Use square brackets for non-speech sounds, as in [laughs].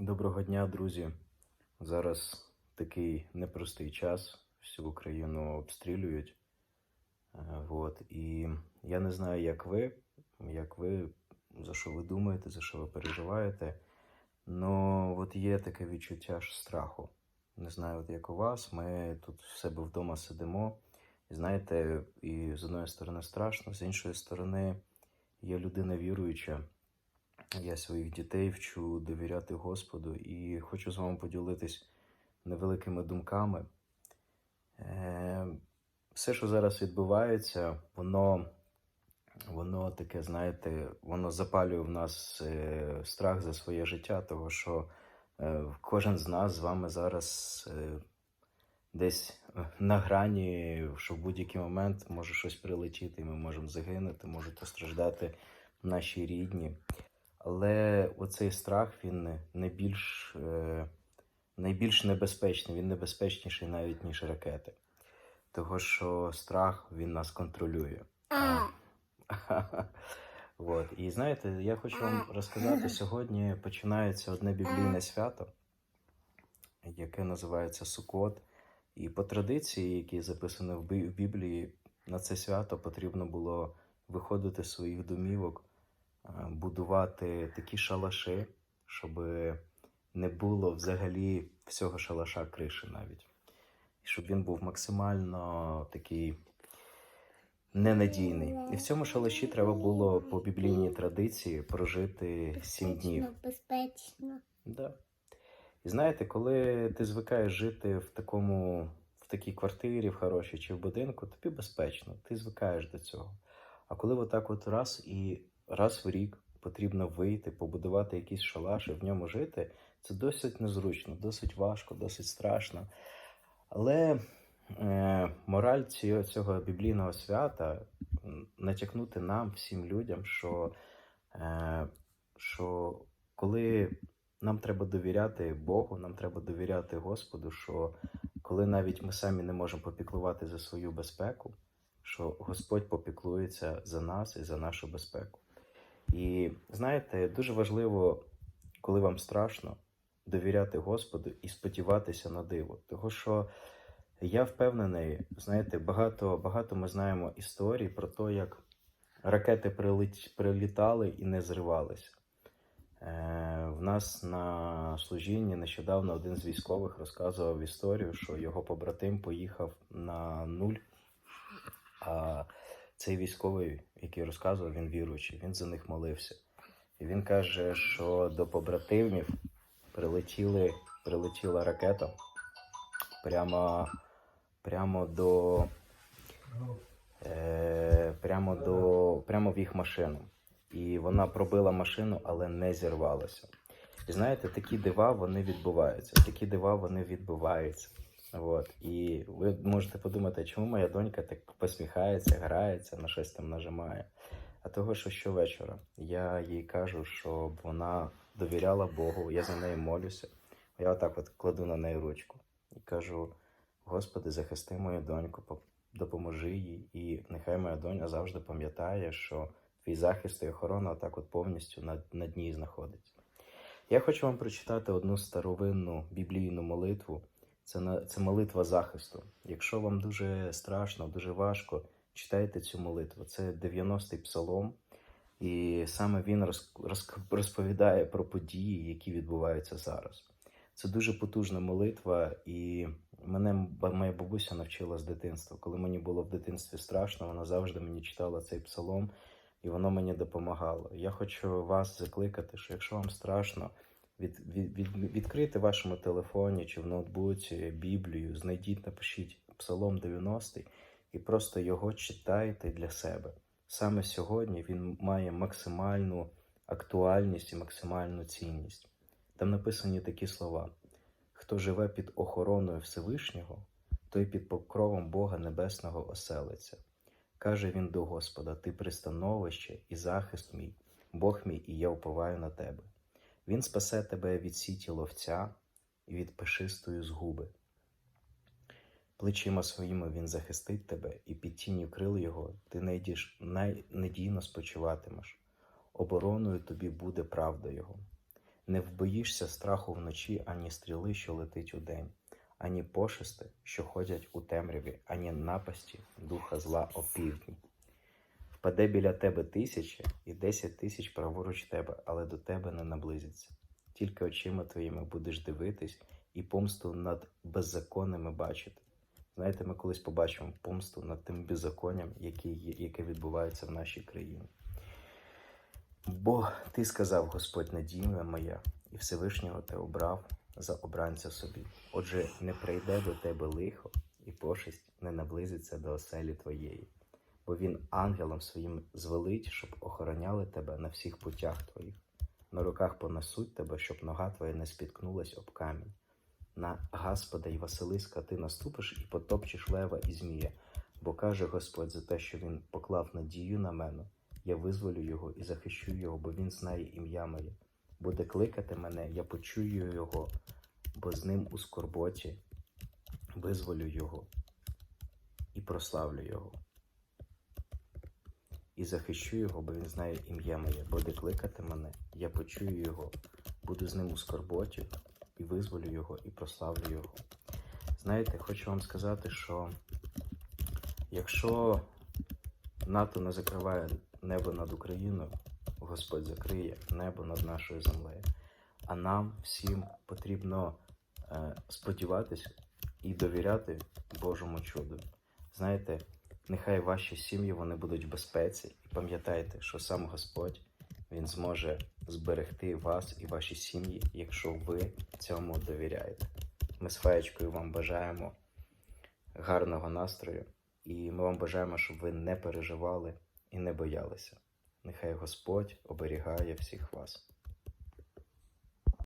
Доброго дня, друзі. Зараз такий непростий час. Всю Україну обстрілюють. Е, Вот. І я не знаю, як ви, як ви, за що ви думаєте, за що ви переживаєте. Но от є таке відчуття ж страху. Не знаю, от як у вас. Ми тут в себе вдома сидимо. Знаєте, і з одної сторони страшно, з іншої сторони, я людина віруюча. Я своїх дітей вчу довіряти Господу і хочу з вами поділитись невеликими думками. Е, Все, що зараз відбувається, воно, воно таке, знаєте, воно запалює в нас е, страх за своє життя, того що е, кожен з нас з вами зараз е, десь на грані, що в будь-який момент може щось прилетіти, і ми можемо загинути, можуть постраждати наші рідні. Але оцей страх він найбільш, е, найбільш небезпечний, він небезпечніший навіть, ніж ракети. Того, що страх він нас контролює. [laughs] От. І знаєте, я хочу вам розказати, сьогодні починається одне біблійне свято, яке називається Сукот. І по традиції, які записані в Біблії, на це свято потрібно було виходити з своїх домівок, будувати такі шалаши, щоб не було взагалі всього шалаша криші навіть. І щоб він був максимально такий ненадійний. І в цьому шалаші треба було по біблійній традиції прожити сім днів. Безпечно. Да. І знаєте, коли ти звикаєш жити в такому, в такій квартирі, в хорошій чи в будинку, тобі безпечно, ти звикаєш до цього. А коли отак от раз і раз в рік потрібно вийти, побудувати якийсь шалаш і в ньому жити, це досить незручно, досить важко, досить страшно. Але е, мораль цього, цього біблійного свята натякнути нам, всім людям, що, е, що коли нам треба довіряти Богу, нам треба довіряти Господу, що коли навіть ми самі не можемо попіклувати за свою безпеку, що Господь попіклується за нас і за нашу безпеку. І знаєте, дуже важливо, коли вам страшно, довіряти Господу і сподіватися на диво. Того що я впевнений, знаєте, багато, багато ми знаємо історій про те, як ракети прилітали і не зривалися. Е, в нас на служінні нещодавно один з військових розказував історію, що його побратим поїхав на нуль. А цей військовий, який розказував, він віруючий, він за них молився. І він каже, що до побратимів прилетіли, прилетіла ракета прямо, прямо до. Е, прямо до прямо в їх машину. І вона пробила машину, але не зірвалася. І знаєте, такі дива вони відбуваються. Такі дива вони відбуваються. От. І ви можете подумати, чому моя донька так посміхається, грається, на щось там нажимає. А того, що щовечора я їй кажу, щоб вона довіряла Богу, я за нею молюся. Я отак от кладу на неї ручку і кажу: Господи, захисти мою доньку, допоможи їй, і нехай моя доня завжди пам'ятає, що твій захист і охорона отак от повністю на, на дні знаходиться. Я хочу вам прочитати одну старовинну біблійну молитву. Це, це молитва захисту. Якщо вам дуже страшно, дуже важко, читайте цю молитву. Це 90-й псалом, і саме він роз, роз, розповідає про події, які відбуваються зараз. Це дуже потужна молитва, і мене моя бабуся навчила з дитинства. Коли мені було в дитинстві страшно, вона завжди мені читала цей псалом, і воно мені допомагало. Я хочу вас закликати, що якщо вам страшно, від, від, від, відкрийте в вашому телефоні чи в ноутбуці Біблію, знайдіть, напишіть Псалом 90 і просто його читайте для себе. Саме сьогодні він має максимальну актуальність і максимальну цінність. Там написані такі слова: хто живе під охороною Всевишнього, той під покровом Бога Небесного оселиться. Каже він до Господа: Ти пристановище і захист мій, Бог мій, і я уповаю на тебе. Він спасе тебе від сіті ловця і від пешистої згуби. Плечима своїми він захистить тебе, і під тінню крил його ти найдіш, найнадійно спочиватимеш. Обороною тобі буде правда його. Не вбоїшся страху вночі, ані стріли, що летить удень, ані пошести, що ходять у темряві, ані напасті духа зла опівдні. Впаде біля тебе тисяча і десять тисяч праворуч тебе, але до тебе не наблизиться. Тільки очима твоїми будеш дивитись і помсту над беззаконними бачити. Знаєте, ми колись побачимо помсту над тим беззаконням, яке, відбувається в нашій країні. Бо ти сказав, Господь, надійна моя, і Всевишнього ти обрав за обранця собі. Отже, не прийде до тебе лихо, і пошесть не наблизиться до оселі твоєї, бо він ангелом своїм звелить, щоб охороняли тебе на всіх путях твоїх. На руках понесуть тебе, щоб нога твоя не спіткнулась об камінь. На Господа й Василиска ти наступиш і потопчеш лева і змія, бо каже Господь за те, що він поклав надію на мене. Я визволю його і захищу його, бо він знає ім'я моє. Буде кликати мене, я почую його, бо з ним у скорботі визволю його і прославлю його. І захищу його, бо він знає ім'я моє. Буде кликати мене, я почую його, буду з ним у скорботі і визволю його і прославлю його. Знаєте, хочу вам сказати, що якщо НАТО не закриває небо над Україною, Господь закриє небо над нашою землею. А нам всім потрібно е, сподіватися і довіряти Божому чуду. Знаєте, нехай ваші сім'ї вони будуть в безпеці, і пам'ятайте, що сам Господь Він зможе зберегти вас і ваші сім'ї, якщо ви цьому довіряєте. Ми з Феєчкою вам бажаємо гарного настрою, і ми вам бажаємо, щоб ви не переживали і не боялися. Нехай Господь оберігає всіх вас.